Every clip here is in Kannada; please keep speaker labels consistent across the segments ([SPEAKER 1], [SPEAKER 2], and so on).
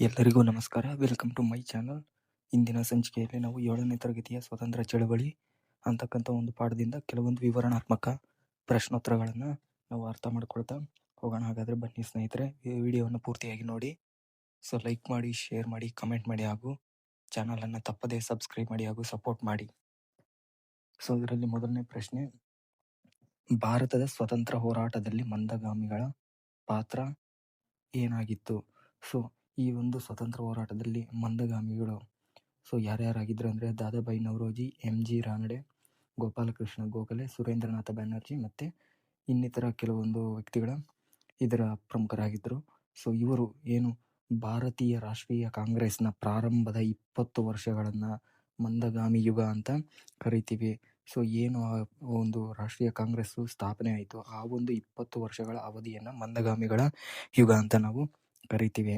[SPEAKER 1] ಎಲ್ಲರಿಗೂ ನಮಸ್ಕಾರ. Welcome to my channel. ಇಂದಿನ ಸಂಚಿಕೆಯಲ್ಲಿ ನಾವು ಏಳನೇ ತರಗತಿಯ ಸ್ವತಂತ್ರ ಚಳವಳಿ ಅಂತಕ್ಕಂಥ ಒಂದು ಪಾಠದಿಂದ ಕೆಲವೊಂದು ವಿವರಣಾತ್ಮಕ ಪ್ರಶ್ನೋತ್ತರಗಳನ್ನು ನಾವು ಅರ್ಥ ಮಾಡ್ಕೊಳ್ತಾ ಹೋಗೋಣ. ಹಾಗಾದರೆ ಬನ್ನಿ ಸ್ನೇಹಿತರೆ, ಈ ವಿಡಿಯೋವನ್ನು ಪೂರ್ತಿಯಾಗಿ ನೋಡಿ. ಸೊ, ಲೈಕ್ ಮಾಡಿ, ಶೇರ್ ಮಾಡಿ, ಕಮೆಂಟ್ ಮಾಡಿ ಹಾಗೂ ಚಾನಲನ್ನು ತಪ್ಪದೇ ಸಬ್ಸ್ಕ್ರೈಬ್ ಮಾಡಿ ಹಾಗೂ ಸಪೋರ್ಟ್ ಮಾಡಿ. ಸೊ, ಇದರಲ್ಲಿ ಮೊದಲನೇ ಪ್ರಶ್ನೆ, ಭಾರತದ ಸ್ವತಂತ್ರ ಹೋರಾಟದಲ್ಲಿ ಮಂದಗಾಮಿಗಳ ಪಾತ್ರ ಏನಾಗಿತ್ತು? ಸೊ ಈ ಒಂದು ಸ್ವತಂತ್ರ ಹೋರಾಟದಲ್ಲಿ ಮಂದಗಾಮಿಗಳು. ಸೊ ಯಾರ್ಯಾರಾಗಿದ್ದರು ಅಂದರೆ ದಾದಾಬಾಯಿ ನವರೋಜಿ ಎಂ ಜಿ ರಾನಡೆ, ಗೋಪಾಲಕೃಷ್ಣ ಗೋಖಲೆ, ಸುರೇಂದ್ರನಾಥ ಬ್ಯಾನರ್ಜಿ ಮತ್ತು ಇನ್ನಿತರ ಕೆಲವೊಂದು ವ್ಯಕ್ತಿಗಳ ಇದರ ಪ್ರಮುಖರಾಗಿದ್ದರು. ಸೊ, ಇವರು ಏನು ಭಾರತೀಯ ರಾಷ್ಟ್ರೀಯ ಕಾಂಗ್ರೆಸ್ನ ಪ್ರಾರಂಭದ ಇಪ್ಪತ್ತು ವರ್ಷಗಳನ್ನು ಮಂದಗಾಮಿ ಯುಗ ಅಂತ ಕರಿತೀವಿ. ಸೊ, ಏನು ಆ ಒಂದು ರಾಷ್ಟ್ರೀಯ ಕಾಂಗ್ರೆಸ್ಸು ಸ್ಥಾಪನೆ ಆಯಿತು? ಆ ಒಂದು ಇಪ್ಪತ್ತು ವರ್ಷಗಳ ಅವಧಿಯನ್ನು ಮಂದಗಾಮಿಗಳ ಯುಗ ಅಂತ ನಾವು ಕರಿತೀವಿ.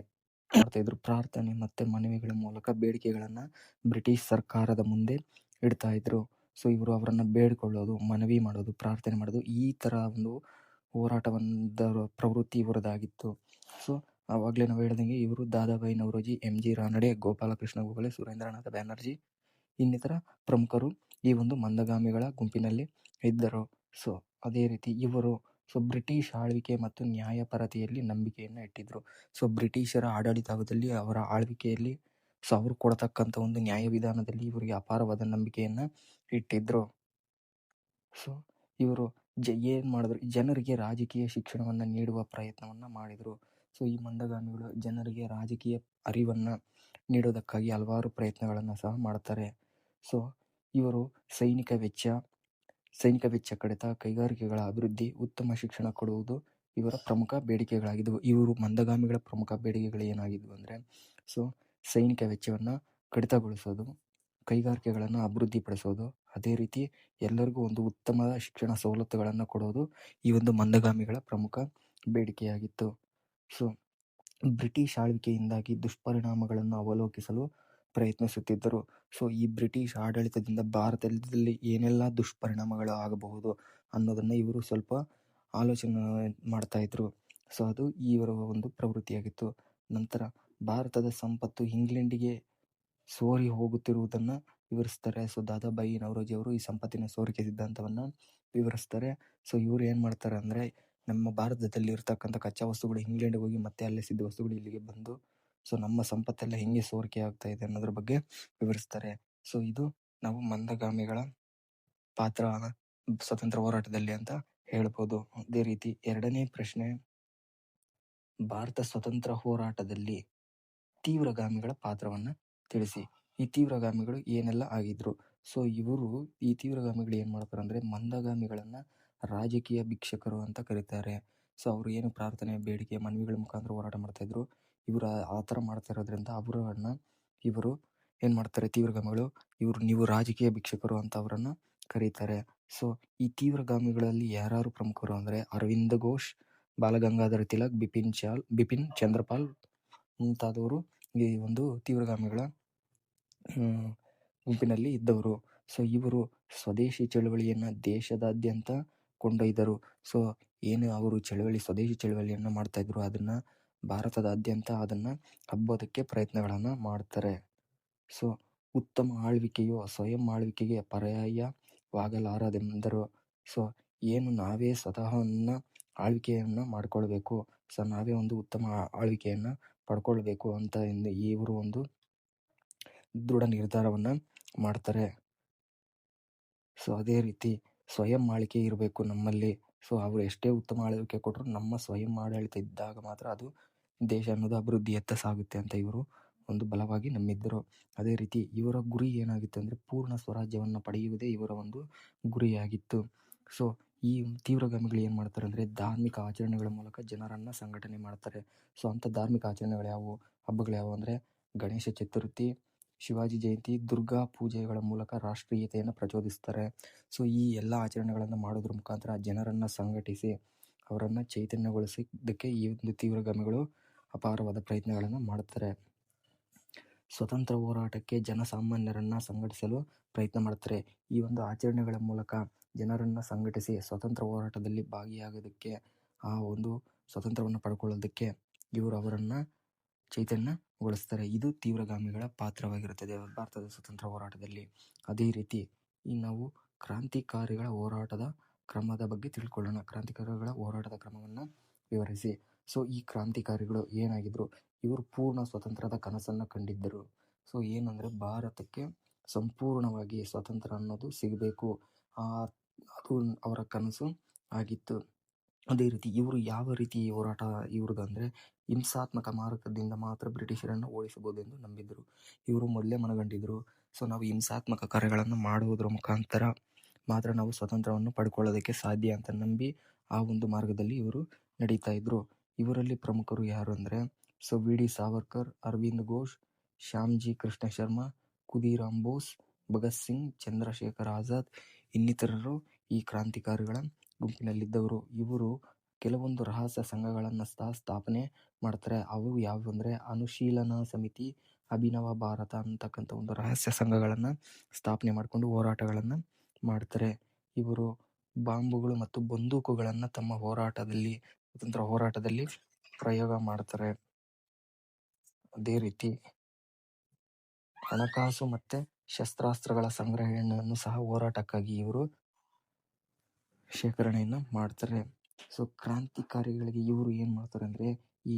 [SPEAKER 1] ಮಾಡ್ತಾ ಇದ್ರು. ಪ್ರಾರ್ಥನೆ ಮತ್ತೆ ಮನವಿಗಳ ಮೂಲಕ ಬೇಡಿಕೆಗಳನ್ನ ಬ್ರಿಟಿಷ್ ಸರ್ಕಾರದ ಮುಂದೆ ಇಡ್ತಾ ಇದ್ರು. ಸೊ, ಇವರು ಅವರನ್ನು ಬೇಡ್ಕೊಳ್ಳೋದು, ಮನವಿ ಮಾಡೋದು, ಪ್ರಾರ್ಥನೆ ಮಾಡೋದು ಈ ತರ ಒಂದು ಹೋರಾಟವೊಂದರ ಪ್ರವೃತ್ತಿ ಇವರದಾಗಿತ್ತು. ಸೊ ಆವಾಗಲೇ ನಾವು ಹೇಳ್ದಂಗೆ ಇವರು ದಾದಾಬಾಯಿ ನವರೋಜಿ, ಎಂ ಜಿ ರಾನಡೆ, ಗೋಪಾಲಕೃಷ್ಣ ಗೋಖಲೆ, ಸುರೇಂದ್ರನಾಥ ಬ್ಯಾನರ್ಜಿ ಇನ್ನಿತರ ಪ್ರಮುಖರು ಈ ಒಂದು ಮಂದಗಾಮಿಗಳ ಗುಂಪಿನಲ್ಲಿ ಇದ್ದರು. ಸೊ, ಅದೇ ರೀತಿ ಇವರು ಸೊ ಬ್ರಿಟಿಷ್ ಆಳ್ವಿಕೆ ಮತ್ತು ನ್ಯಾಯಪರತೆಯಲ್ಲಿ ನಂಬಿಕೆಯನ್ನು ಇಟ್ಟಿದ್ದರು ಸೊ ಬ್ರಿಟಿಷರ ಆಡಳಿತದಲ್ಲಿ ಅವರ ಆಳ್ವಿಕೆಯಲ್ಲಿ ಸೊ, ಅವರು ಕೊಡತಕ್ಕಂಥ ಒಂದು ನ್ಯಾಯ ವಿಧಾನದಲ್ಲಿ ಇವರಿಗೆ ಅಪಾರವಾದ ನಂಬಿಕೆಯನ್ನು ಇಟ್ಟಿದ್ದರು ಸೊ ಇವರು ಜ, ಏನು ಮಾಡಿದ್ರು? ಜನರಿಗೆ ರಾಜಕೀಯ ಶಿಕ್ಷಣವನ್ನು ನೀಡುವ ಪ್ರಯತ್ನವನ್ನು ಮಾಡಿದರು. ಸೊ ಈ ಮಂದಗಾಮಿಗಳು ಜನರಿಗೆ ರಾಜಕೀಯ ಅರಿವನ್ನು ನೀಡೋದಕ್ಕಾಗಿ ಹಲವಾರು ಪ್ರಯತ್ನಗಳನ್ನು ಸಹ ಮಾಡ್ತಾರೆ. ಸೊ ಇವರು ಸೈನಿಕ ವೆಚ್ಚ ಸೈನಿಕ ವೆಚ್ಚ ಕಡಿತ, ಕೈಗಾರಿಕೆಗಳ ಅಭಿವೃದ್ಧಿ, ಉತ್ತಮ ಶಿಕ್ಷಣ ಕೊಡುವುದು ಇವರ ಪ್ರಮುಖ ಬೇಡಿಕೆಗಳಾಗಿದ್ದವು ಇವರು ಮಂದಗಾಮಿಗಳ ಪ್ರಮುಖ ಬೇಡಿಕೆಗಳು ಏನಾಗಿದ್ವು ಅಂದರೆ, ಸೊ, ಸೈನಿಕ ವೆಚ್ಚವನ್ನು ಕಡಿತಗೊಳಿಸೋದು, ಕೈಗಾರಿಕೆಗಳನ್ನು ಅಭಿವೃದ್ಧಿಪಡಿಸೋದು, ಅದೇ ರೀತಿ ಎಲ್ಲರಿಗೂ ಒಂದು ಉತ್ತಮ ಶಿಕ್ಷಣ ಸವಲತ್ತುಗಳನ್ನು ಕೊಡೋದು ಈ ಒಂದು ಮಂದಗಾಮಿಗಳ ಪ್ರಮುಖ ಬೇಡಿಕೆಯಾಗಿತ್ತು. ಸೊ, ಬ್ರಿಟಿಷ್ ಆಳ್ವಿಕೆಯಿಂದಾಗಿ ದುಷ್ಪರಿಣಾಮಗಳನ್ನು ಅವಲೋಕಿಸಲು ಪ್ರಯತ್ನಿಸುತ್ತಿದ್ದರು. ಸೊ, ಈ ಬ್ರಿಟಿಷ್ ಆಡಳಿತದಿಂದ ಭಾರತದಲ್ಲಿ ಏನೆಲ್ಲ ದುಷ್ಪರಿಣಾಮಗಳು ಆಗಬಹುದು ಅನ್ನೋದನ್ನು ಇವರು ಸ್ವಲ್ಪ ಆಲೋಚನೆ ಮಾಡ್ತಾ ಇದ್ರು. ಸೊ, ಅದು ಇವರ ಒಂದು ಪ್ರವೃತ್ತಿಯಾಗಿತ್ತು. ನಂತರ ಭಾರತದ ಸಂಪತ್ತು ಇಂಗ್ಲೆಂಡಿಗೆ ಸೋರಿ ಹೋಗುತ್ತಿರುವುದನ್ನು ವಿವರಿಸ್ತಾರೆ. ಸೊ ದಾದಾಬಾಯಿ ನವರೋಜಿ ಅವರು ಈ ಸಂಪತ್ತಿನ ಸೋರಿಕೆ ಸಿದ್ಧಾಂತವನ್ನು ವಿವರಿಸ್ತಾರೆ. ಸೊ, ಇವರು ಏನು ಮಾಡ್ತಾರೆ ಅಂದರೆ, ನಮ್ಮ ಭಾರತದಲ್ಲಿ ಇರತಕ್ಕಂಥ ಕಚ್ಚಾ ವಸ್ತುಗಳು ಇಂಗ್ಲೆಂಡ್ಗೆ ಹೋಗಿ ಮತ್ತೆ ಅಲ್ಲೇ ಸಿದ್ಧ ವಸ್ತುಗಳು ಇಲ್ಲಿಗೆ ಬಂದು ಸೊ, ನಮ್ಮ ಸಂಪತ್ತೆಲ್ಲ ಹೆಂಗೆ ಸೋರಿಕೆ ಆಗ್ತಾ ಇದೆ ಅನ್ನೋದ್ರ ಬಗ್ಗೆ ವಿವರಿಸ್ತಾರೆ. ಸೊ, ಇದು ನಾವು ಮಂದಗಾಮಿಗಳ ಪಾತ್ರ ಸ್ವತಂತ್ರ ಹೋರಾಟದಲ್ಲಿ ಅಂತ ಹೇಳ್ಬೋದು. ಅದೇ ರೀತಿ ಎರಡನೇ ಪ್ರಶ್ನೆ, ಭಾರತ ಸ್ವತಂತ್ರ ಹೋರಾಟದಲ್ಲಿ ತೀವ್ರಗಾಮಿಗಳ ಪಾತ್ರವನ್ನ ತಿಳಿಸಿ. ಈ ತೀವ್ರಗಾಮಿಗಳು ಏನೆಲ್ಲ ಆಗಿದ್ರು? ಸೊ, ಇವರು ಈ ತೀವ್ರಗಾಮಿಗಳು ಏನ್ ಮಾಡ್ತಾರೆ ಅಂದ್ರೆ ಮಂದಗಾಮಿಗಳನ್ನ ರಾಜಕೀಯ ಭಿಕ್ಷಕರು ಅಂತ ಕರೀತಾರೆ. ಸೊ, ಅವರು ಏನು ಪ್ರಾರ್ಥನೆ, ಬೇಡಿಕೆ, ಮನವಿಗಳ ಮುಖಾಂತರ ಹೋರಾಟ ಮಾಡ್ತಾ ಇದ್ರು. ಇವರು ಆ ಥರ ಮಾಡ್ತಾ ಇರೋದ್ರಿಂದ ಅವರನ್ನ ಇವರು ಏನು ಮಾಡ್ತಾರೆ ತೀವ್ರಗಾಮಿಗಳು, ಇವರು ನೀವು ರಾಜಕೀಯ ಭಿಕ್ಷಕರು ಅಂತ ಅವರನ್ನು ಕರೀತಾರೆ. ಸೊ ಈ ತೀವ್ರಗಾಮಿಗಳಲ್ಲಿ ಯಾರು ಪ್ರಮುಖರು ಅಂದರೆ ಅರವಿಂದ ಘೋಷ್, ಬಾಲಗಂಗಾಧರ ತಿಲಕ್, ಬಿಪಿನ್ ಚಾಲ್, ಬಿಪಿನ್ ಚಂದ್ರಪಾಲ್ ಮುಂತಾದವರು ಈ ಒಂದು ತೀವ್ರಗಾಮಿಗಳ ಗುಂಪಿನಲ್ಲಿ ಇದ್ದವರು. ಸೊ ಇವರು ಸ್ವದೇಶಿ ಚಳವಳಿಯನ್ನು ದೇಶದಾದ್ಯಂತ ಕೊಂಡೊಯ್ದರು. ಸೊ ಏನು ಅವರು ಚಳವಳಿ, ಸ್ವದೇಶಿ ಚಳವಳಿಯನ್ನು ಮಾಡ್ತಾಯಿದ್ರು ಅದನ್ನು ಭಾರತದಾದ್ಯಂತ ಅದನ್ನ ಹಬ್ಬೋದಕ್ಕೆ ಪ್ರಯತ್ನಗಳನ್ನ ಮಾಡ್ತಾರೆ. ಸೊ, ಉತ್ತಮ ಆಳ್ವಿಕೆಯು ಸ್ವಯಂ ಆಳ್ವಿಕೆಗೆ ಪರ್ಯಾಯವಾಗಲಾರದೆಂದರು. ಸೊ, ಏನು ನಾವೇ ಸ್ವತಃವನ್ನು ಆಳ್ವಿಕೆಯನ್ನ ಮಾಡಿಕೊಳ್ಬೇಕು. ಸೊ, ನಾವೇ ಒಂದು ಉತ್ತಮ ಆಳ್ವಿಕೆಯನ್ನು ಪಡ್ಕೊಳ್ಬೇಕು ಅಂತ ಎಂದು ಇವರು ಒಂದು ದೃಢ ನಿರ್ಧಾರವನ್ನ ಮಾಡ್ತಾರೆ. ಸೊ, ಅದೇ ರೀತಿ ಸ್ವಯಂ ಆಳ್ವಿಕೆ ಇರಬೇಕು ನಮ್ಮಲ್ಲಿ. ಸೊ, ಅವರು ಎಷ್ಟೇ ಉತ್ತಮ ಆಳ್ವಿಕೆ ಕೊಟ್ಟರು ನಮ್ಮ ಸ್ವಯಂ ಆಡಳಿತ ಇದ್ದಾಗ ಮಾತ್ರ ಅದು ದೇಶ ಅನ್ನೋದು ಅಭಿವೃದ್ಧಿಯತ್ತ ಸಾಗುತ್ತೆ ಅಂತ ಇವರು ಒಂದು ಬಲವಾಗಿ ನಂಬಿದ್ದರು ಅದೇ ರೀತಿ ಇವರ ಗುರಿ ಏನಾಗಿತ್ತು ಅಂದರೆ ಪೂರ್ಣ ಸ್ವರಾಜ್ಯವನ್ನು ಪಡೆಯುವುದೇ ಇವರ ಒಂದು ಗುರಿಯಾಗಿತ್ತು. ಸೊ ಈ ತೀವ್ರಗಾಮಿಗಳು ಏನು ಮಾಡ್ತಾರೆ ಅಂದರೆ ಧಾರ್ಮಿಕ ಆಚರಣೆಗಳ ಮೂಲಕ ಜನರನ್ನು ಸಂಘಟನೆ ಮಾಡ್ತಾರೆ. ಸೊ ಅಂಥ ಧಾರ್ಮಿಕ ಆಚರಣೆಗಳು ಯಾವುವು ಹಬ್ಬಗಳು ಯಾವುವು ಅಂದರೆ ಗಣೇಶ ಚತುರ್ಥಿ, ಶಿವಾಜಿ ಜಯಂತಿ, ದುರ್ಗಾ ಪೂಜೆಗಳ ಮೂಲಕ ರಾಷ್ಟ್ರೀಯತೆಯನ್ನು ಪ್ರಚೋದಿಸ್ತಾರೆ. ಸೊ ಈ ಎಲ್ಲ ಆಚರಣೆಗಳನ್ನು ಮಾಡೋದ್ರ ಮುಖಾಂತರ ಜನರನ್ನು ಸಂಘಟಿಸಿ ಅವರನ್ನು ಚೈತನ್ಯಗೊಳಿಸಿದ್ದಕ್ಕೆ ಈ ಒಂದು ತೀವ್ರಗಾಮಿಗಳು ಅಪಾರವಾದ ಪ್ರಯತ್ನಗಳನ್ನು ಮಾಡುತ್ತಾರೆ ಸ್ವತಂತ್ರ ಹೋರಾಟಕ್ಕೆ ಜನಸಾಮಾನ್ಯರನ್ನು ಸಂಘಟಿಸಲು ಪ್ರಯತ್ನ ಮಾಡ್ತಾರೆ. ಈ ಒಂದು ಆಚರಣೆಗಳ ಮೂಲಕ ಜನರನ್ನು ಸಂಘಟಿಸಿ ಸ್ವತಂತ್ರ ಹೋರಾಟದಲ್ಲಿ ಭಾಗಿಯಾಗೋದಕ್ಕೆ, ಆ ಒಂದು ಸ್ವತಂತ್ರವನ್ನು ಪಡ್ಕೊಳ್ಳೋದಕ್ಕೆ ಇವರು ಅವರನ್ನು ಚೈತನ್ಯಗೊಳಿಸ್ತಾರೆ ಇದು ತೀವ್ರಗಾಮಿಗಳ ಪಾತ್ರವಾಗಿರುತ್ತದೆ ಭಾರತದ ಸ್ವತಂತ್ರ ಹೋರಾಟದಲ್ಲಿ. ಅದೇ ರೀತಿ ಈ ನಾವು ಕ್ರಾಂತಿಕಾರಿಗಳ ಹೋರಾಟದ ಕ್ರಮದ ಬಗ್ಗೆ ತಿಳ್ಕೊಳ್ಳೋಣ. ಕ್ರಾಂತಿಕಾರಿಗಳ ಹೋರಾಟದ ಕ್ರಮವನ್ನು ವಿವರಿಸಿ. ಸೊ, ಈ ಕ್ರಾಂತಿಕಾರಿಗಳು ಏನಾಗಿದ್ರು, ಇವರು ಪೂರ್ಣ ಸ್ವತಂತ್ರದ ಕನಸನ್ನು ಕಂಡಿದ್ದರು. ಸೊ, ಏನಂದರೆ ಭಾರತಕ್ಕೆ ಸಂಪೂರ್ಣವಾಗಿ ಸ್ವತಂತ್ರ ಅನ್ನೋದು ಸಿಗಬೇಕು. ಅದು ಅವರ ಕನಸು ಆಗಿತ್ತು. ಅದೇ ರೀತಿ ಇವರು ಯಾವ ರೀತಿ ಹೋರಾಟ ಇವ್ರದ್ದು ಅಂದರೆ, ಹಿಂಸಾತ್ಮಕ ಮಾರ್ಗದಿಂದ ಮಾತ್ರ ಬ್ರಿಟಿಷರನ್ನು ಓಡಿಸಬಹುದು ಎಂದು ನಂಬಿದ್ದರು ಇವರು ಮೊದಲೇ ಮನಗಂಡಿದ್ರು, ಸೊ, ನಾವು ಹಿಂಸಾತ್ಮಕ ಕಾರ್ಯಗಳನ್ನು ಮಾಡುವುದರ ಮುಖಾಂತರ ಮಾತ್ರ ನಾವು ಸ್ವತಂತ್ರವನ್ನು ಪಡ್ಕೊಳ್ಳೋದಕ್ಕೆ ಸಾಧ್ಯ ಅಂತ ನಂಬಿ ಆ ಒಂದು ಮಾರ್ಗದಲ್ಲಿ ಇವರು ನಡೀತಾ ಇದ್ರು. ಇವರಲ್ಲಿ ಪ್ರಮುಖರು ಯಾರು ಅಂದರೆ so, V. D. Savarkar, Aurobindo Ghosh, Shyamji Krishna Sharma Khudiram Bose, Bhagat Singh, Chandrashekhar Azad ಇನ್ನಿತರರು ಈ ಕ್ರಾಂತಿಕಾರಿಗಳ ಗುಂಪಿನಲ್ಲಿದ್ದವರು. ಇವರು ಕೆಲವೊಂದು ರಹಸ್ಯ ಸಂಘಗಳನ್ನು ಸಹ ಸ್ಥಾಪನೆ ಮಾಡ್ತಾರೆ. ಅವು ಯಾವುವು ಅಂದರೆ ಅನುಶೀಲನಾ ಸಮಿತಿ, ಅಭಿನವ ಭಾರತ ಅಂತಕ್ಕಂಥ ಒಂದು ರಹಸ್ಯ ಸಂಘಗಳನ್ನು ಸ್ಥಾಪನೆ ಮಾಡಿಕೊಂಡು ಹೋರಾಟಗಳನ್ನು ಮಾಡ್ತಾರೆ. ಇವರು ಬಾಂಬುಗಳು ಮತ್ತು ಬಂದೂಕುಗಳನ್ನು ತಮ್ಮ ಹೋರಾಟದಲ್ಲಿ ಸ್ವತಂತ್ರ ಹೋರಾಟದಲ್ಲಿ ಪ್ರಯೋಗ ಮಾಡ್ತಾರೆ. ಅದೇ ರೀತಿ ಹಣಕಾಸು ಮತ್ತೆ ಶಸ್ತ್ರಾಸ್ತ್ರಗಳ ಸಂಗ್ರಹಣೆಯನ್ನು ಸಹ ಹೋರಾಟಕ್ಕಾಗಿ ಇವರು ಶೇಖರಣೆಯನ್ನು ಮಾಡ್ತಾರೆ. ಸೊ ಕ್ರಾಂತಿಕಾರಿಗಳಿಗೆ ಇವರು ಏನು ಮಾಡ್ತಾರೆ ಅಂದರೆ ಈ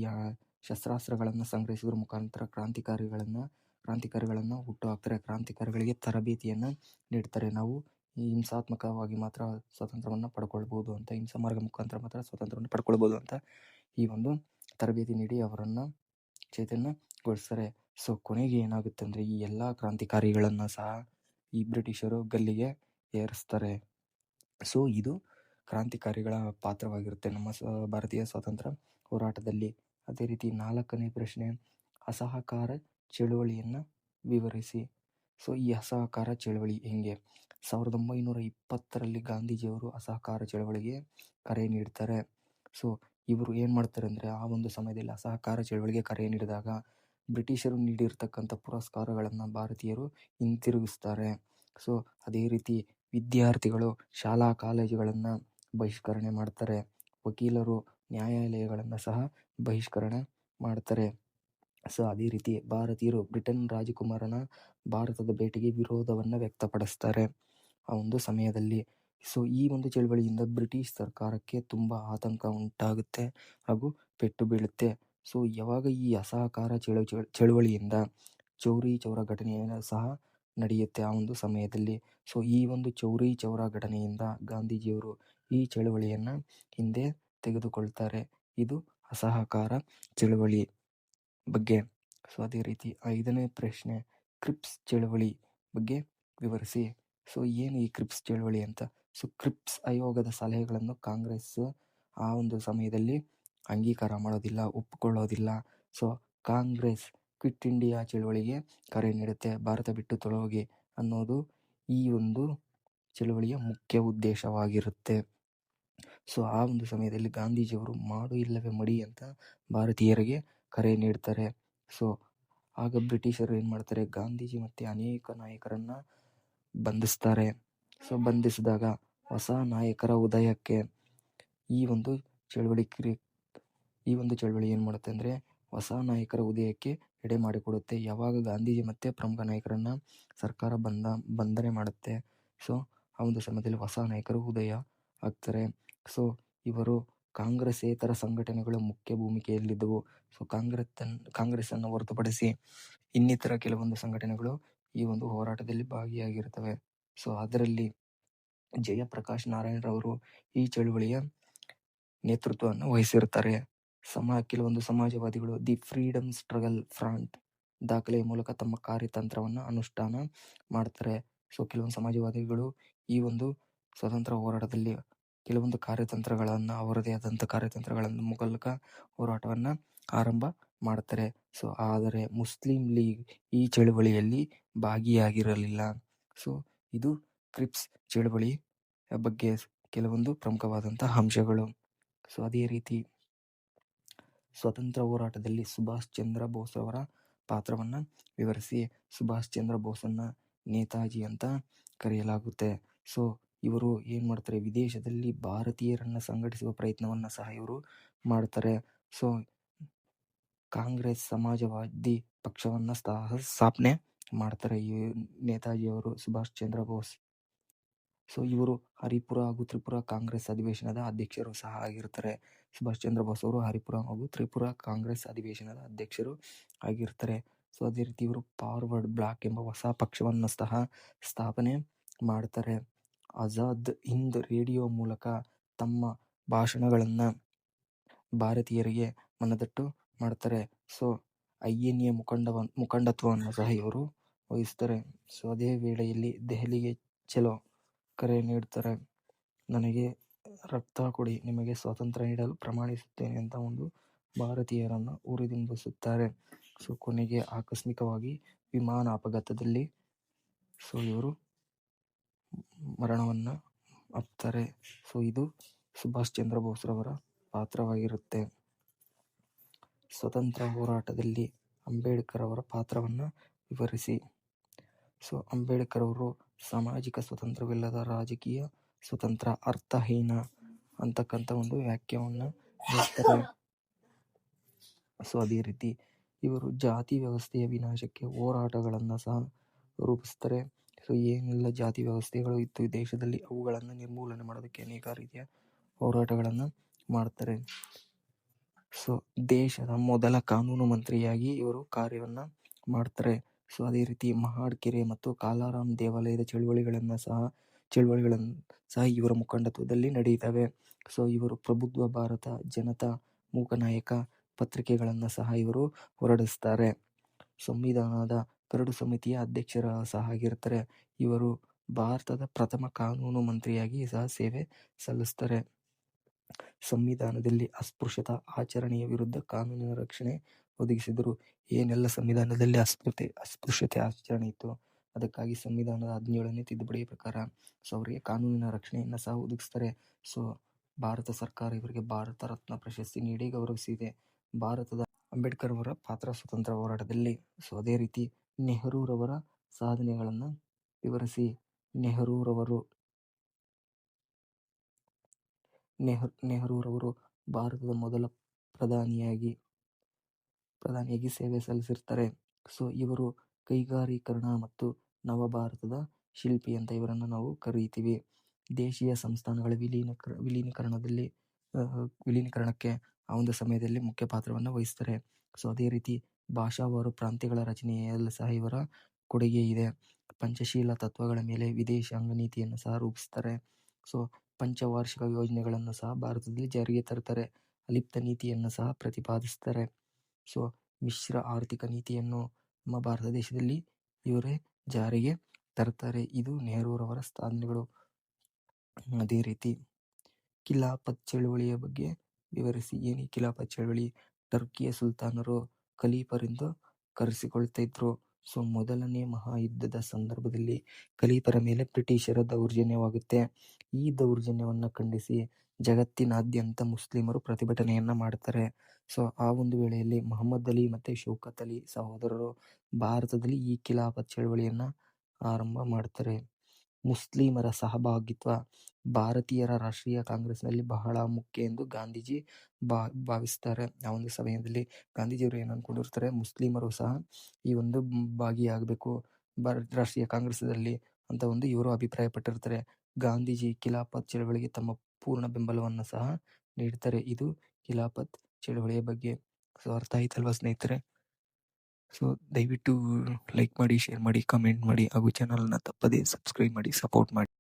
[SPEAKER 1] ಶಸ್ತ್ರಾಸ್ತ್ರಗಳನ್ನು ಸಂಗ್ರಹಿಸಿದ್ರ ಮುಖಾಂತರ ಕ್ರಾಂತಿಕಾರಿಗಳನ್ನು ಕ್ರಾಂತಿಕಾರಿಗಳನ್ನು ಹುಟ್ಟು ಹಾಕ್ತಾರೆ. ಕ್ರಾಂತಿಕಾರಿಗಳಿಗೆ ತರಬೇತಿಯನ್ನು ನೀಡ್ತಾರೆ. ನಾವು ಈ ಹಿಂಸಾತ್ಮಕವಾಗಿ ಮಾತ್ರ ಸ್ವಾತಂತ್ರ್ಯವನ್ನು ಪಡ್ಕೊಳ್ಬೋದು ಅಂತ, ಹಿಂಸಾ ಮಾರ್ಗ ಮುಖಾಂತರ ಮಾತ್ರ ಸ್ವಾತಂತ್ರ್ಯವನ್ನು ಪಡ್ಕೊಳ್ಬೋದು ಅಂತ ಈ ಒಂದು ತರಬೇತಿ ನೀಡಿ ಅವರನ್ನು ಚೈತನ್ಯಗೊಳಿಸ್ತಾರೆ ಸೊ ಕೊನೆಗೆ ಏನಾಗುತ್ತೆ ಅಂದರೆ ಈ ಎಲ್ಲ ಕ್ರಾಂತಿಕಾರಿಗಳನ್ನು ಸಹ ಈ ಬ್ರಿಟಿಷರು ಗಲ್ಲಿಗೆ ಏರಿಸ್ತಾರೆ. ಸೊ ಇದು ಕ್ರಾಂತಿಕಾರಿಗಳ ಪಾತ್ರವಾಗಿರುತ್ತೆ. ನಮ್ಮ ಭಾರತೀಯ ಸ್ವಾತಂತ್ರ್ಯ ಹೋರಾಟದಲ್ಲಿ ಅದೇ ರೀತಿ ನಾಲ್ಕನೇ ಪ್ರಶ್ನೆ ಅಸಹಕಾರ ಚಳುವಳಿಯನ್ನು ವಿವರಿಸಿ ಸೊ, ಈ ಅಸಹಕಾರ ಚಳವಳಿ ಹೇಗೆ? ಸಾವಿರದ ಒಂಬೈನೂರ ಇಪ್ಪತ್ತರಲ್ಲಿ ಗಾಂಧೀಜಿಯವರು ಅಸಹಕಾರ ಚಳವಳಿಗೆ ಕರೆ ನೀಡ್ತಾರೆ. ಸೊ, ಇವರು ಏನು ಮಾಡ್ತಾರೆ ಅಂದರೆ, ಆ ಒಂದು ಸಮಯದಲ್ಲಿ ಅಸಹಕಾರ ಚಳವಳಿಗೆ ಕರೆ ನೀಡಿದಾಗ ಬ್ರಿಟಿಷರು ನೀಡಿರ್ತಕ್ಕಂಥ ಪುರಸ್ಕಾರಗಳನ್ನು ಭಾರತೀಯರು ಹಿಂತಿರುಗಿಸ್ತಾರೆ. ಸೊ, ಅದೇ ರೀತಿ ವಿದ್ಯಾರ್ಥಿಗಳು ಶಾಲಾ ಕಾಲೇಜುಗಳನ್ನು ಬಹಿಷ್ಕರಣೆ ಮಾಡ್ತಾರೆ. ವಕೀಲರು ನ್ಯಾಯಾಲಯಗಳನ್ನು ಸಹ ಬಹಿಷ್ಕರಣೆ ಮಾಡ್ತಾರೆ. ಸೊ ಅದೇ ರೀತಿ ಭಾರತೀಯರು ಬ್ರಿಟನ್ ರಾಜಕುಮಾರನ ಭಾರತದ ಭೇಟಿಗೆ ವಿರೋಧವನ್ನು ವ್ಯಕ್ತಪಡಿಸ್ತಾರೆ ಆ ಒಂದು ಸಮಯದಲ್ಲಿ. ಸೊ ಈ ಒಂದು ಚಳವಳಿಯಿಂದ ಬ್ರಿಟಿಷ್ ಸರ್ಕಾರಕ್ಕೆ ತುಂಬ ಆತಂಕ ಉಂಟಾಗುತ್ತೆ ಹಾಗೂ ಪೆಟ್ಟು ಬೀಳುತ್ತೆ. ಸೊ ಯಾವಾಗ ಈ ಅಸಹಕಾರ ಚಳ ಚಳುವಳಿಯಿಂದ ಚೌರಿ ಚೌರ ಘಟನೆಯನ್ನು ಸಹ ನಡೆಯುತ್ತೆ ಆ ಒಂದು ಸಮಯದಲ್ಲಿ. ಸೊ ಈ ಒಂದು ಚೌರಿ ಚೌರ ಘಟನೆಯಿಂದ ಗಾಂಧೀಜಿಯವರು ಈ ಚಳುವಳಿಯನ್ನು ಹಿಂದೆ ತೆಗೆದುಕೊಳ್ತಾರೆ. ಇದು ಅಸಹಕಾರ ಚಳುವಳಿ. ಬಗ್ಗೆ. ಸೊ, ಅದೇ ರೀತಿ ಐದನೇ ಪ್ರಶ್ನೆ ಕ್ರಿಪ್ಸ್ ಚಳುವಳಿ ಬಗ್ಗೆ ವಿವರಿಸಿ. ಸೊ, ಏನು ಈ ಕ್ರಿಪ್ಸ್ ಚಳುವಳಿ ಅಂತ? ಸೊ, ಕ್ರಿಪ್ಸ್ ಆಯೋಗದ ಸಲಹೆಗಳನ್ನು ಕಾಂಗ್ರೆಸ್ ಆ ಒಂದು ಸಮಯದಲ್ಲಿ ಅಂಗೀಕಾರ ಮಾಡೋದಿಲ್ಲ ಒಪ್ಪಿಕೊಳ್ಳೋದಿಲ್ಲ ಸೊ, ಕಾಂಗ್ರೆಸ್ ಕ್ವಿಟ್ ಇಂಡಿಯಾ ಚಳುವಳಿಗೆ ಕರೆ ನೀಡುತ್ತೆ, ಭಾರತ ಬಿಟ್ಟು ತೊಲಗಿ ಅನ್ನೋದು ಈ ಒಂದು ಚಳುವಳಿಯ ಮುಖ್ಯ ಉದ್ದೇಶವಾಗಿರುತ್ತೆ. ಸೊ, ಆ ಒಂದು ಸಮಯದಲ್ಲಿ ಗಾಂಧೀಜಿಯವರು ಮಾಡು ಇಲ್ಲವೇ ಮಡಿ ಅಂತ ಭಾರತೀಯರಿಗೆ ಕರೆ ನೀಡ್ತಾರೆ. ಸೊ ಆಗ ಬ್ರಿಟಿಷರು ಏನು ಮಾಡ್ತಾರೆ? ಗಾಂಧೀಜಿ ಮತ್ತು ಅನೇಕ ನಾಯಕರನ್ನು ಬಂಧಿಸ್ತಾರೆ. ಸೊ ಬಂಧಿಸಿದಾಗ ಹೊಸ ನಾಯಕರ ಉದಯಕ್ಕೆ ಈ ಒಂದು ಚಳುವಳಿ ಕ್ರಿ ಈ ಒಂದು ಚಳವಳಿ ಏನು ಮಾಡುತ್ತೆ ಅಂದರೆ ಹೊಸ ನಾಯಕರ ಉದಯಕ್ಕೆ ಎಡೆ ಮಾಡಿಕೊಡುತ್ತೆ. ಯಾವಾಗ ಗಾಂಧೀಜಿ ಮತ್ತು ಪ್ರಮುಖ ನಾಯಕರನ್ನು ಸರ್ಕಾರ ಬಂಧ ಬಂಧನೆ ಮಾಡುತ್ತೆ. ಸೊ ಆ ಒಂದು ಸಮಯದಲ್ಲಿ ಹೊಸ ನಾಯಕರು ಉದಯ ಆಗ್ತಾರೆ. ಸೊ ಇವರು ಕಾಂಗ್ರೆಸ್ಸೇತರ ಸಂಘಟನೆಗಳು ಮುಖ್ಯ ಭೂಮಿಕೆಯಲ್ಲಿದ್ದವು. ಸೊ ಕಾಂಗ್ರೆಸ್ ಅನ್ನು ಹೊರತುಪಡಿಸಿ ಇನ್ನಿತರ ಕೆಲವೊಂದು ಸಂಘಟನೆಗಳು ಈ ಒಂದು ಹೋರಾಟದಲ್ಲಿ ಭಾಗಿಯಾಗಿರುತ್ತವೆ. ಸೊ ಅದರಲ್ಲಿ ಜಯಪ್ರಕಾಶ್ ನಾರಾಯಣರವರು ಈ ಚಳುವಳಿಯ ನೇತೃತ್ವವನ್ನು ವಹಿಸಿರುತ್ತಾರೆ. ಸಮ, ಕೆಲವೊಂದು ಸಮಾಜವಾದಿಗಳು ದಿ ಫ್ರೀಡಮ್ ಸ್ಟ್ರಗಲ್ ಫ್ರಂಟ್ ದಾಖಲೆಯ ಮೂಲಕ ತಮ್ಮ ಕಾರ್ಯತಂತ್ರವನ್ನು ಅನುಷ್ಠಾನ ಮಾಡ್ತಾರೆ. ಸೊ ಕೆಲವೊಂದು ಸಮಾಜವಾದಿಗಳು ಈ ಒಂದು ಸ್ವತಂತ್ರ ಹೋರಾಟದಲ್ಲಿ ಕೆಲವೊಂದು ಕಾರ್ಯತಂತ್ರಗಳನ್ನು, ಅವರದೇ ಆದಂಥ ಕಾರ್ಯತಂತ್ರಗಳನ್ನು ಮೂಲಕ ಹೋರಾಟವನ್ನು ಆರಂಭ ಮಾಡ್ತಾರೆ. ಸೊ, ಆದರೆ ಮುಸ್ಲಿಂ ಲೀಗ್ ಈ ಚಳುವಳಿಯಲ್ಲಿ ಭಾಗಿಯಾಗಿರಲಿಲ್ಲ. ಸೊ, ಇದು ಕ್ರಿಪ್ಸ್ ಚಳುವಳಿ ಬಗ್ಗೆ ಕೆಲವೊಂದು ಪ್ರಮುಖವಾದಂತಹ ಅಂಶಗಳು. ಸೊ, ಅದೇ ರೀತಿ ಸ್ವತಂತ್ರ ಹೋರಾಟದಲ್ಲಿ ಸುಭಾಷ್ ಚಂದ್ರ ಬೋಸ್ ಅವರ ಪಾತ್ರವನ್ನು ವಿವರಿಸಿ, ಸುಭಾಷ್ ಚಂದ್ರ ಬೋಸನ್ನು ನೇತಾಜಿ ಅಂತ ಕರೆಯಲಾಗುತ್ತೆ. ಸೊ ಇವರು ಏನು ಮಾಡ್ತಾರೆ, ವಿದೇಶದಲ್ಲಿ ಭಾರತೀಯರನ್ನು ಸಂಘಟಿಸುವ ಪ್ರಯತ್ನವನ್ನು ಸಹ ಇವರು ಮಾಡ್ತಾರೆ. ಸೊ, ಕಾಂಗ್ರೆಸ್ ಸಮಾಜವಾದಿ ಪಕ್ಷವನ್ನು ಸಹ ಸ್ಥಾಪನೆ ಮಾಡ್ತಾರೆ ಈ ನೇತಾಜಿಯವರು ಸುಭಾಷ್ ಚಂದ್ರ ಬೋಸ್. ಸೊ, ಇವರು ಹರಿಪುರ ಹಾಗೂ ತ್ರಿಪುರ ಕಾಂಗ್ರೆಸ್ ಅಧಿವೇಶನದ ಅಧ್ಯಕ್ಷರು ಸಹ ಆಗಿರ್ತಾರೆ. ಸುಭಾಷ್ ಚಂದ್ರ ಬೋಸ್ ಅವರು ಹರಿಪುರ ಹಾಗೂ ತ್ರಿಪುರ ಕಾಂಗ್ರೆಸ್ ಅಧಿವೇಶನದ ಅಧ್ಯಕ್ಷರು ಆಗಿರ್ತಾರೆ. ಸೊ, ಅದೇ ರೀತಿ ಇವರು ಫಾರ್ವರ್ಡ್ ಬ್ಲಾಕ್ ಎಂಬ ಹೊಸ ಪಕ್ಷವನ್ನು ಸಹ ಸ್ಥಾಪನೆ ಮಾಡ್ತಾರೆ. ಆಜಾದ್ ಹಿಂದ್ ರೇಡಿಯೋ ಮೂಲಕ ತಮ್ಮ ಭಾಷಣಗಳನ್ನು ಭಾರತೀಯರಿಗೆ ಮನದಟ್ಟು ಮಾಡ್ತಾರೆ. ಸೊ ಐ ಎನ್ ಎ ಮುಖಂಡವ, ಮುಖಂಡತ್ವವನ್ನು ಸಹ ಇವರು ವಹಿಸ್ತಾರೆ. ಸೊ, ಅದೇ ವೇಳೆಯಲ್ಲಿ ದೆಹಲಿಗೆ ಚಲೋ ಕರೆ ನೀಡ್ತಾರೆ. ನನಗೆ ರಕ್ತ ಕೊಡಿ, ನಿಮಗೆ ಸ್ವಾತಂತ್ರ್ಯ ನೀಡಲು ಪ್ರಮಾಣಿಸುತ್ತೇನೆ ಅಂತ ಒಂದು ಭಾರತೀಯರನ್ನು ಉರಿದುಂಬಿಸುತ್ತಾರೆ ಸೊ, ಕೊನೆಗೆ ಆಕಸ್ಮಿಕವಾಗಿ ವಿಮಾನ ಅಪಘಾತದಲ್ಲಿ ಸೊ, ಇವರು ಮರಣವನ್ನು ಅಪ್ತಾರೆ. ಸೊ ಇದು ಸುಭಾಷ್ ಚಂದ್ರ ಬೋಸ್ರವರ ಪಾತ್ರವಾಗಿರುತ್ತೆ. ಸ್ವತಂತ್ರ ಹೋರಾಟದಲ್ಲಿ ಅಂಬೇಡ್ಕರ್ ಅವರ ಪಾತ್ರವನ್ನು ವಿವರಿಸಿ. ಸೊ ಅಂಬೇಡ್ಕರ್ ಅವರು ಸಾಮಾಜಿಕ ಸ್ವತಂತ್ರವಿಲ್ಲದ ರಾಜಕೀಯ ಸ್ವತಂತ್ರ ಅರ್ಥಹೀನ ಅಂತಕ್ಕಂಥ ಒಂದು ವ್ಯಾಖ್ಯವನ್ನು ನೀಡ್ತಾರೆ ಸೊ ಅದೇ ರೀತಿ ಇವರು ಜಾತಿ ವ್ಯವಸ್ಥೆಯ ವಿನಾಶಕ್ಕೆ ಹೋರಾಟಗಳನ್ನು ಸಹ ರೂಪಿಸ್ತಾರೆ. ಸೊ ಏನೆಲ್ಲ ಜಾತಿ ವ್ಯವಸ್ಥೆಗಳು ಇತ್ತು ಈ ದೇಶದಲ್ಲಿ, ಅವುಗಳನ್ನು ನಿರ್ಮೂಲನೆ ಮಾಡೋದಕ್ಕೆ ಅನೇಕ ರೀತಿಯ ಹೋರಾಟಗಳನ್ನು ಮಾಡ್ತಾರೆ. ಸೊ ದೇಶದ ಮೊದಲ ಕಾನೂನು ಮಂತ್ರಿಯಾಗಿ ಇವರು ಕಾರ್ಯವನ್ನು ಮಾಡ್ತಾರೆ. ಸೊ ಅದೇ ರೀತಿ ಮಹಾಡ್ಕೆರೆ ಮತ್ತು ಕಾಲಾರಾಮ್ ದೇವಾಲಯದ ಚಳುವಳಿಗಳನ್ನು ಸಹ ಚಳುವಳಿಗಳನ್ನು ಸಹ ಇವರ ಮುಖಂಡತ್ವದಲ್ಲಿ ನಡೆಯುತ್ತವೆ. ಸೊ ಇವರು ಪ್ರಬುದ್ಧ ಭಾರತ ಜನತಾ ಮೂಕನಾಯಕ ಪತ್ರಿಕೆಗಳನ್ನು ಸಹ ಇವರು ಹೊರಡಿಸ್ತಾರೆ. ಸಂವಿಧಾನದ ಕರಡು ಸಮಿತಿಯ ಅಧ್ಯಕ್ಷರ ಸಹ ಆಗಿರ್ತಾರೆ. ಇವರು ಭಾರತದ ಪ್ರಥಮ ಕಾನೂನು ಮಂತ್ರಿಯಾಗಿ ಸಹ ಸೇವೆ ಸಲ್ಲಿಸ್ತಾರೆ. ಸಂವಿಧಾನದಲ್ಲಿ ಅಸ್ಪೃಶ್ಯತಾ ಆಚರಣೆಯ ವಿರುದ್ಧ ಕಾನೂನಿನ ರಕ್ಷಣೆ ಒದಗಿಸಿದರು. ಏನೆಲ್ಲ ಸಂವಿಧಾನದಲ್ಲಿ ಅಸ್ಪೃತೆ, ಅಸ್ಪೃಶ್ಯತೆ ಆಚರಣೆ ಇತ್ತು? ಅದಕ್ಕಾಗಿ ಸಂವಿಧಾನದ ಹದಿನೇಳನೇ ತಿದ್ದುಪಡಿಯ ಪ್ರಕಾರ ಸೊ ಅವರಿಗೆ ಕಾನೂನಿನ ರಕ್ಷಣೆಯನ್ನು ಸಹ ಒದಗಿಸ್ತಾರೆ. ಸೊ, ಭಾರತ ಸರ್ಕಾರ ಇವರಿಗೆ ಭಾರತ ರತ್ನ ಪ್ರಶಸ್ತಿ ನೀಡಿ ಗೌರವಿಸಿದೆ. ಭಾರತದ ಅಂಬೇಡ್ಕರ್ ಅವರ ಪಾತ್ರ ಸ್ವತಂತ್ರ ಹೋರಾಟದಲ್ಲಿ. ಸೊ, ಅದೇ ರೀತಿ ನೆಹರೂರವರ ಸಾಧನೆಗಳನ್ನು ವಿವರಿಸಿ. ನೆಹರೂರವರು ನೆಹರು ನೆಹರೂರವರು ಭಾರತದ ಮೊದಲ ಪ್ರಧಾನಿಯಾಗಿ ಪ್ರಧಾನಿಯಾಗಿ ಸೇವೆ ಸಲ್ಲಿಸಿರ್ತಾರೆ. ಸೊ, ಇವರು ಕೈಗಾರೀಕರಣ ಮತ್ತು ನವ ಭಾರತದ ಶಿಲ್ಪಿ ಅಂತ ಇವರನ್ನು ನಾವು ಕರೀತೀವಿ. ದೇಶೀಯ ಸಂಸ್ಥಾನಗಳ ವಿಲೀನಕರ ವಿಲೀನೀಕರಣದಲ್ಲಿ ವಿಲೀನೀಕರಣಕ್ಕೆ ಆ ಒಂದು ಸಮಯದಲ್ಲಿ ಮುಖ್ಯ ಪಾತ್ರವನ್ನು ವಹಿಸ್ತಾರೆ. ಸೊ, ಅದೇ ರೀತಿ ಭಾಷಾವಾರು ಪ್ರಾಂತ್ಯಗಳ ರಚನೆಯಲ್ಲಿ ಸಹ ಇವರ ಕೊಡುಗೆ ಇದೆ. ಪಂಚಶೀಲ ತತ್ವಗಳ ಮೇಲೆ ವಿದೇಶಾಂಗ ನೀತಿಯನ್ನು ಸಹ ರೂಪಿಸ್ತಾರೆ. ಸೊ, ಪಂಚವಾರ್ಷಿಕ ಯೋಜನೆಗಳನ್ನು ಸಹ ಭಾರತದಲ್ಲಿ ಜಾರಿಗೆ ತರ್ತಾರೆ ಅಲಿಪ್ತ ನೀತಿಯನ್ನು ಸಹ ಪ್ರತಿಪಾದಿಸ್ತಾರೆ. ಸೊ, ಮಿಶ್ರ ಆರ್ಥಿಕ ನೀತಿಯನ್ನು ನಮ್ಮ ಭಾರತ ದೇಶದಲ್ಲಿ ಇವರೇ ಜಾರಿಗೆ ತರ್ತಾರೆ ಇದು ನೆಹರೂರವರ ಸಾಧನೆಗಳು. ಅದೇ ರೀತಿ ಖಿಲಾಫತ್ ಚಳುವಳಿಯ ಬಗ್ಗೆ ವಿವರಿಸಿ. ಏನು ಖಿಲಾಫತ್ ಚಳುವಳಿ, ಟರ್ಕಿಯ ಸುಲ್ತಾನರು ಖಲೀಫರಿಂದ ಕರೆಸಿಕೊಳ್ತಾ ಇದ್ರು. ಸೊ, ಮೊದಲನೇ ಮಹಾಯುದ್ಧದ ಸಂದರ್ಭದಲ್ಲಿ ಖಲೀಫರ ಮೇಲೆ ಬ್ರಿಟಿಷರ ದೌರ್ಜನ್ಯವಾಗುತ್ತೆ. ಈ ದೌರ್ಜನ್ಯವನ್ನು ಖಂಡಿಸಿ ಜಗತ್ತಿನಾದ್ಯಂತ ಮುಸ್ಲಿಮರು ಪ್ರತಿಭಟನೆಯನ್ನ ಮಾಡ್ತಾರೆ. ಸೊ, ಆ ಒಂದು ವೇಳೆಯಲ್ಲಿ ಮೊಹಮ್ಮದ್ ಅಲಿ ಮತ್ತೆ ಶೌಕತ್ ಅಲಿ ಸಹೋದರರು ಭಾರತದಲ್ಲಿ ಈ ಖಿಲಾಫತ್ ಚಳವಳಿಯನ್ನ ಆರಂಭ ಮಾಡ್ತಾರೆ. ಮುಸ್ಲಿಮರ ಸಹಭಾಗಿತ್ವ ಭಾರತೀಯರ ರಾಷ್ಟ್ರೀಯ ಕಾಂಗ್ರೆಸ್ನಲ್ಲಿ ಬಹಳ ಮುಖ್ಯ ಎಂದು ಗಾಂಧೀಜಿ ಭಾ, ಭಾವಿಸ್ತಾರೆ. ಆ ಒಂದು ಸಮಯದಲ್ಲಿ ಗಾಂಧೀಜಿಯವರು ಏನು ಅನ್ಕೊಂಡಿರ್ತಾರೆ, ಮುಸ್ಲಿಮರು ಸಹ ಈ ಒಂದು ಭಾಗಿಯಾಗಬೇಕು. ಭಾರತ ರಾಷ್ಟ್ರೀಯ ಕಾಂಗ್ರೆಸ್ದಲ್ಲಿ ಅಂತ ಒಂದು ಇವರು ಅಭಿಪ್ರಾಯ ಪಟ್ಟಿರ್ತಾರೆ ಗಾಂಧೀಜಿ ಖಿಲಾಫತ್ ಚಳವಳಿಗೆ ತಮ್ಮ ಪೂರ್ಣ ಬೆಂಬಲವನ್ನು ಸಹ ನೀಡ್ತಾರೆ. ಇದು ಖಿಲಾಫತ್ ಚಳವಳಿಯ ಬಗ್ಗೆ ಸೊ ಅರ್ಥ ಆಯ್ತಲ್ವಾ ಸ್ನೇಹಿತರೆ? ಸೊ ದಯವಿಟ್ಟು ಲೈಕ್ ಮಾಡಿ ಶೇರ್ ಮಾಡಿ ಕಮೆಂಟ್ ಮಾಡಿ ಹಾಗೂ ಚಾನಲ್ನ ತಪ್ಪದೇ ಸಬ್ಸ್ಕ್ರೈಬ್ ಮಾಡಿ ಸಪೋರ್ಟ್ ಮಾಡಿ.